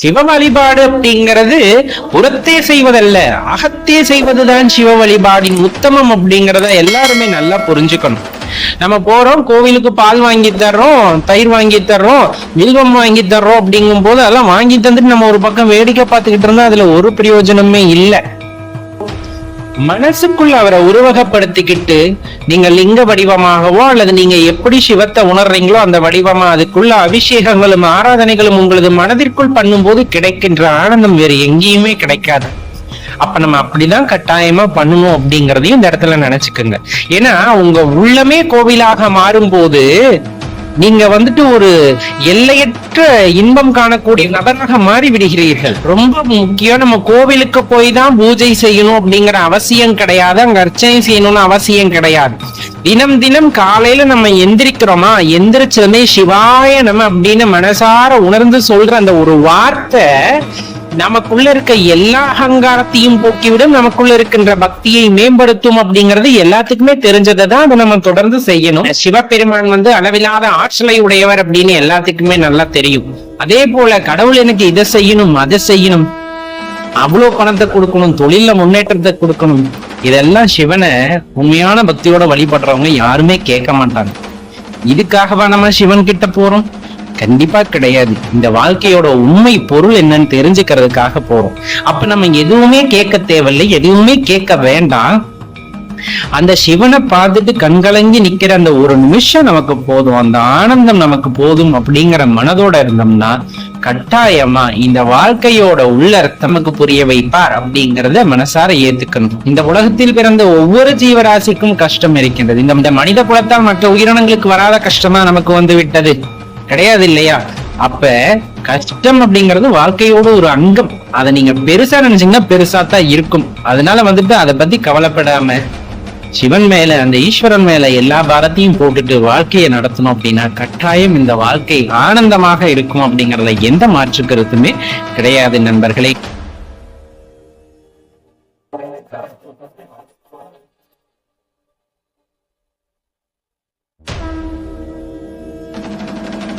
சிவ வழிபாடு அப்படிங்கிறது புறத்தே செய்வதல்ல அகத்தே செய்வதுதான் சிவ வழிபாடின் உத்தமம் அப்படிங்கிறத எல்லாருமே நல்லா புரிஞ்சுக்கணும். நம்ம போறோம் கோவிலுக்கு பால் வாங்கி தர்றோம் தயிர் வாங்கி தர்றோம் வில்வம் வாங்கி தர்றோம் அப்படிங்கும் போது அதெல்லாம் வாங்கி தந்துட்டு நம்ம ஒரு பக்கம் வேடிக்கை பார்த்துக்கிட்டு இருந்தா அதுல ஒரு பிரயோஜனமே இல்லை. மனசுக்குள்ள அவரை உருவகப்படுத்திக்கிட்டு நீங்க லிங்க வடிவமாகவோ அல்லது நீங்க எப்படி சிவத்தை உணர்றீங்களோ அந்த வடிவமா அதுக்குள்ள அபிஷேகங்களும் ஆராதனைகளும் உங்களது மனதிற்குள் பண்ணும்போது கிடைக்கின்ற ஆனந்தம் வேறு எங்கேயுமே கிடைக்காது. அப்ப நம்ம அப்படிதான் கட்டாயமா பண்ணணும் அப்படிங்கறதையும் இந்த இடத்துல நினைச்சுக்கோங்க. ஏன்னா உங்க உள்ளமே கோவிலாக மாறும்போது நீங்க வந்துட்டு ஒரு எல்லையற்ற இன்பம் காணக்கூடிய நபராக மாறி விடுகிறீர்கள் ரொம்ப முக்கியம் நம்ம கோவிலுக்கு போய் தான் பூஜை செய்யணும் அப்படிங்கிற அவசியம் கிடையாது. அங்க அர்ச்சனை செய்யணும்னு அவசியம் கிடையாது. தினம் தினம் காலையில நம்ம எந்திரிக்கிறோமா? எந்திரிச்சதுமே சிவாய நம்ம அப்படின்னு மனசார உணர்ந்து சொல்ற அந்த ஒரு வார்த்தை நமக்குள்ள இருக்க எல்லா அகங்காரத்தையும் போக்கிவிடும் நமக்குள்ள இருக்கின்ற பக்தியை மேம்படுத்தும் அப்படிங்கிறது எல்லாத்துக்குமே தெரிஞ்சதை தான் அதை நம்ம தொடர்ந்து செய்யணும். சிவபெருமான் வந்து அளவில்லாத ஆற்றலை உடையவர் அப்படின்னு எல்லாத்துக்குமே நல்லா தெரியும். அதே போல கடவுள் எனக்கு இதை செய்யணும் அதை செய்யணும். அவ்வளவு பணத்தை கொடுக்கணும் தொழில முன்னேற்றத்தை கொடுக்கணும். இதெல்லாம் சிவனை உண்மையான பக்தியோட வழிபடுறவங்க யாருமே கேட்க மாட்டாங்க. இதுக்காகவா நம்ம சிவன் கிட்ட போறோம்? கண்டிப்பா கிடையாது. இந்த வாழ்க்கையோட உண்மை பொருள் என்னன்னு தெரிஞ்சுக்கிறதுக்காக போறோம். அப்ப நம்ம எதுவுமே கேட்க தேவையில்லை எதுவுமே கேட்க வேண்டாம். அந்த சிவனை பார்த்துட்டு கண்கலங்கி நிக்கிற அந்த ஒரு நிமிஷம் நமக்கு போதும். அந்த ஆனந்தம் நமக்கு போதும் அப்படிங்கிற மனதோட இருந்தோம்னா கட்டாயமா இந்த வாழ்க்கையோட உள்ள நமக்கு புரிய வைப்பார் அப்படிங்கறத மனசார ஏத்துக்கணும். இந்த உலகத்தில் பிறந்த ஒவ்வொரு ஜீவராசிக்கும் கஷ்டம் இருக்கின்றது. இந்த இந்த மனித குலத்தால் மற்ற உயிரினங்களுக்கு வராத கஷ்டமா நமக்கு வந்து விட்டது. கிடையாது இல்லையா அப்ப கஷ்டம் அப்படிங்கிறது வாழ்க்கையோட ஒரு அங்கம். அதை நீங்க பெருசா நினைச்சீங்கன்னா பெருசா தான் இருக்கும். அதனால வந்துட்டு அதை பத்தி கவலைப்படாம சிவன் மேல அந்த ஈஸ்வரன் மேல எல்லா பாரத்தையும் போட்டுட்டு வாழ்க்கையை நடத்தணும் அப்படின்னா கட்டாயம் இந்த வாழ்க்கை ஆனந்தமாக இருக்கும் அப்படிங்கறதுல எந்த மாற்று கருத்துமே கிடையாது நண்பர்களே.